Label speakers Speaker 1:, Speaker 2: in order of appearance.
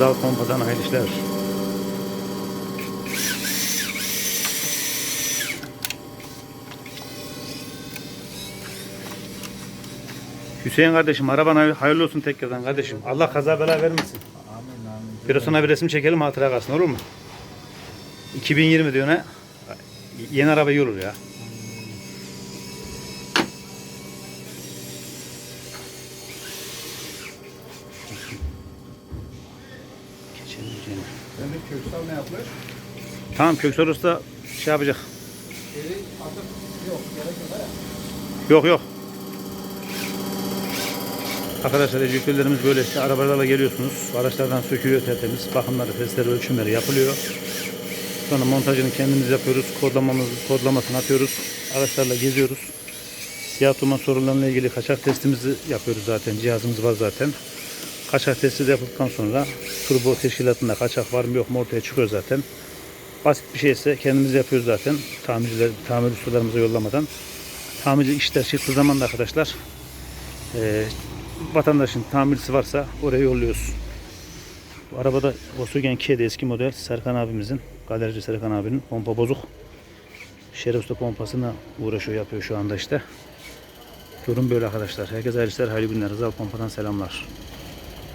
Speaker 1: Rızal Pompa'dan hayırlı işler. Hüseyin kardeşim araban hay- hayırlı olsun tekrardan kardeşim. Allah kaza bela vermesin.
Speaker 2: Amin amin.
Speaker 1: Biraz sonra bir resim çekelim hatıra kalsın olur mu? 2020 diyor ne? Yeni araba iyi olur ya. Geçelim üzerine.
Speaker 2: Ben de köksal ne yapmış?
Speaker 1: Tamam Köksal Usta şey yapacak.
Speaker 2: Geri atıp yok gerek yok ha.
Speaker 1: Yok yok. Arkadaşlar eciklerimiz böyle işte arabalarla geliyorsunuz. Araçlardan sökülüyor tertemiz. Bakımları, testleri, ölçümleri yapılıyor. Sonra montajını kendimiz yapıyoruz. Kodlamamızı, kodlamasını atıyoruz. Araçlarla geziyoruz. Siyah duman sorunlarıyla ilgili kaçak testimizi yapıyoruz zaten. Cihazımız var zaten. Kaçak testi de yapıldıktan sonra turbo teşkilatında kaçak var mı yok mu ortaya çıkıyor zaten. Basit bir şeyse kendimiz yapıyoruz zaten. Tamirciler, tamir ustalarımıza yollamadan. Tamirci işler çıktığı zaman da arkadaşlar eee, vatandaşın tamircisi varsa oraya yolluyoruz. Bu arabada Volkswagen Kia'da eski model Serkan abimizin, galerici Serkan abinin pompa bozuk. Şerif Usta pompasına uğraşıyor yapıyor şu anda işte. Durum böyle arkadaşlar. Herkese hayırlı işler, hayırlı günler. Rızal Pompa'dan selamlar.